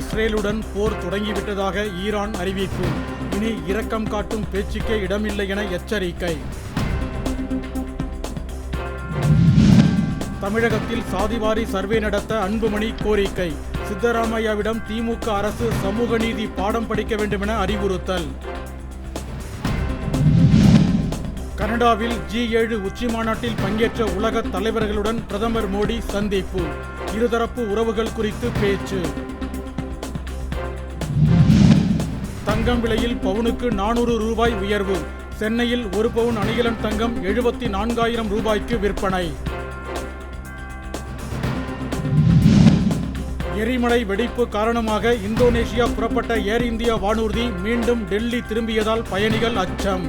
இஸ்ரேலுடன் போர் தொடங்கிவிட்டதாக Iran அறிவிப்பு. இனி இரக்கம் காட்டும் பேச்சுக்கே இடமில்லை என எச்சரிக்கை. தமிழகத்தில் சாதிவாரி சர்வே நடத்த அன்புமணி கோரிக்கை. சித்தராமையாவிடம் திமுக அரசு சமூக நீதி பாடம் படிக்க வேண்டுமென அறிவுறுத்தல். கனடாவில் ஜி ஏழு உச்சி மாநாட்டில் பங்கேற்ற உலக தலைவர்களுடன் பிரதமர் மோடி சந்திப்பு. இருதரப்பு உறவுகள் குறித்து பேச்சு. தங்கம் விலையில் பவுனுக்கு நானூறு ரூபாய் உயர்வு. சென்னையில் ஒரு பவுன் அணிகலன் தங்கம் எழுபத்தி நான்காயிரம் ரூபாய்க்கு விற்பனை. எரிமலை வெடிப்பு காரணமாக இந்தோனேஷியா புறப்பட்ட ஏர் இந்தியா வானூர்தி மீண்டும் டெல்லி திரும்பியதால் பயணிகள் அச்சம்.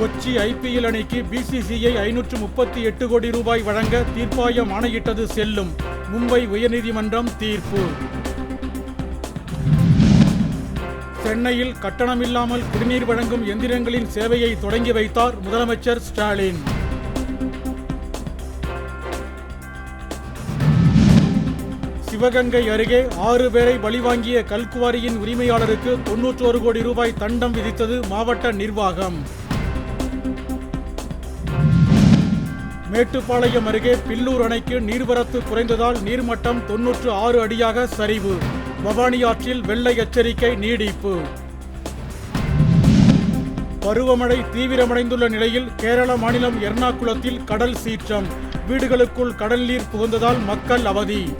கொச்சி ஐபிஎல் அணிக்கு பிசிசிஐ ஐநூற்று முப்பத்தி எட்டு கோடி ரூபாய் வழங்க தீர்ப்பாயம் ஆணையிட்டது செல்லும். மும்பை உயர்நீதிமன்றம் தீர்ப்பு. சென்னையில் கட்டணமில்லாமல் குடிநீர் வழங்கும் எந்திரங்களின் சேவையை தொடங்கி வைத்தார் முதலமைச்சர் ஸ்டாலின். சிவகங்கை அருகே ஆறு பேரை பலிவாங்கிய கல்குவாரியின் உரிமையாளருக்கு தொன்னூற்றோரு கோடி ரூபாய் தண்டம் விதித்தது மாவட்ட நிர்வாகம். மேட்டுப்பாளையம் அருகே பில்லூர் அணைக்கு நீர்வரத்து குறைந்ததால் நீர்மட்டம் தொன்னூற்று ஆறு அடியாக சரிவு. பவானி ஆற்றில் வெள்ளை எச்சரிக்கை நீடிப்பு. பருவமழை தீவிரமடைந்துள்ள நிலையில் கேரள மாநிலம் எர்ணாகுளத்தில் கடல் சீற்றம். வீடுகளுக்குள் கடல் நீர் புகுந்ததால் மக்கள் அவதி.